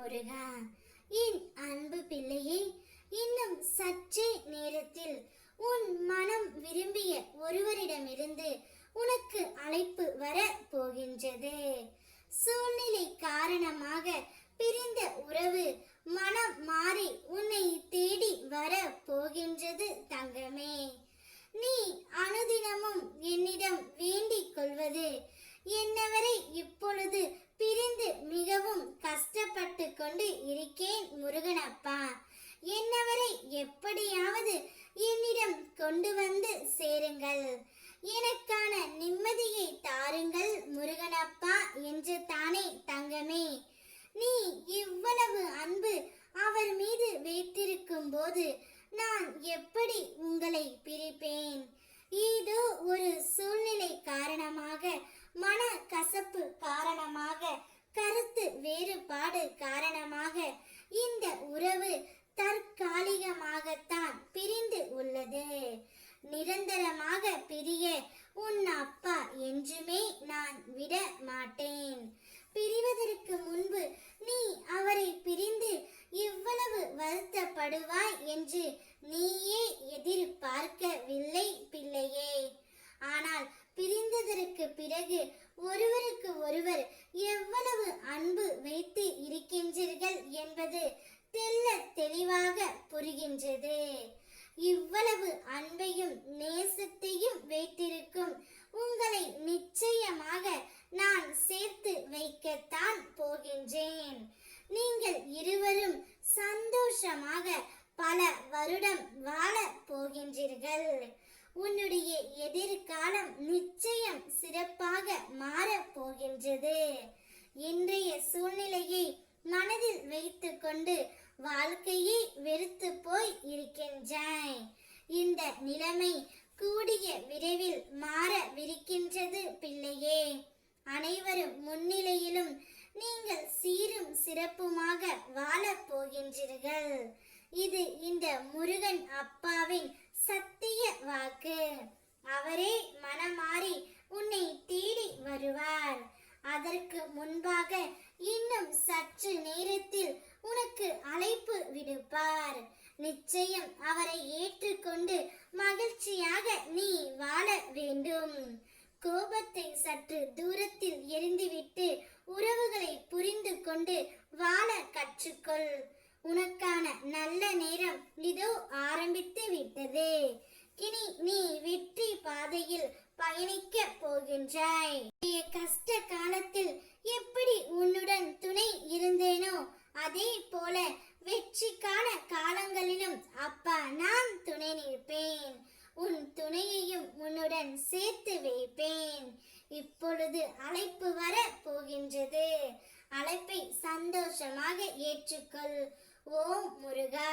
முருகா. என் அன்பு பிள்ளையே இன்னும் சற்றே நேரத்தில் உன் மனம் விரும்பிய ஒருவரிடமிருந்து உனக்கு அழைப்பு வர போகின்றது. சூழ்நிலை காரணமாக பிரிந்த உறவு மனம் மாறி உன்னை தேடி வர போகின்றது தங்கமே. நீ அனுதினமும் என்னிடம் வேண்டிக் கொள்வது என்னவரை இப்பொழுது பிரிந்து மிகவும் கஷ்டப்பட்டு கொண்டு இருக்கேன் முருகனப்பா. என்னவரை எப்படியாவது என்னிடம் கொண்டு வந்து சேருங்கள். எனக்கான நிம்மதியை தாருங்கள் முருகனப்பா என்று தானே தங்கமே. நீ இவ்வளவு அன்பு அவர் மீது வைத்திருக்கும் போது நான் எப்படி உங்களை பிரிப்பேன்? ஏதோ ஒரு சூழ்நிலை காரணமாக மன கசப்பு காரணமாக கருத்து வேறுபாடு காரணமாக இந்த உறவு தற்காலிகமாகத்தான் பிரிந்து உள்ளது நிரந்தரமாக பிரிய உன் அப்பா என்றுமே நான் விட மாட்டேன் பிரிவதற்கு முன்பு நீ அவரை பிரிந்து இவ்வளவு படுவாய் என்று நீயே எதிர்பார்க்கவில்லை பிள்ளையே. ஆனால் பிரிந்ததற்கு பிறகு ஒருவருக்கு ஒருவர் எவ்வளவு அன்பு வைத்து இருக்கின்றீர்கள் என்பது தெல்ல தெளிவாக புரிகின்றது. இவ்வளவு அன்பையும் நேசத்தையும் வைத்திருக்கும் உங்களை நிச்சயமாக நான் சேர்த்து வைக்கத்தான் போகின்றேன். நீங்கள் இருவரும் சந்தோஷமாக பல வருடம் வாழ போகின்றீர்கள். உன்னுடைய எதிர்காலம் நிச்சயம் சிறப்பாக மாறப் போகின்றது. இன்றைய சூழ்நிலையை மனதில் வைத்துக்கொண்டு வாழ்க்கையை வெறுத்து போய் இருக்கின்றாய் இந்த நிலைமை கூடிய விரைவில் மாறவிருக்கின்றது பிள்ளையே. அனைவரும் முன்னிலையிலும் நீங்கள் சீரும் சிறப்புமாக வாழப் போகின்றீர்கள். இது இந்த முருகன் அப்பாவின் சத்திய வாக்கு. அவரே மனமாறி உன்னை தேடி வருவார். அதற்கு முன்பாக இன்னும் சற்று நேரத்தில் உனக்கு அழைப்பு விடுப்பார். நிச்சயம் அவரை ஏற்றுக்கொண்டு மகிழ்ச்சியாக நீ வாழ வேண்டும். கோபத்தை சற்று தூரத்தில் கொண்டு வாழ கற்றுக்கொள். உனக்கான நல்ல நேரம் இதோ ஆரம்பித்து விட்டது. இனி நீ வெற்றி பாதையில் பயணிக்க போகின்றாய். கஷ்ட காலத்தில் எப்படி உன்னுடன் துணை இருந்தேனோ அதே போல வெற்றிக்கான காலங்களிலும் அப்பா நான் துணை நிற்பேன். உன் துணையையும் உன்னுடன் சேர்த்து வைப்பேன். இப்பொழுது அழைப்பு வர போகின்ற அழைப்பை சந்தோஷமாக ஏற்றுக்கொள் ஓம் முருகா.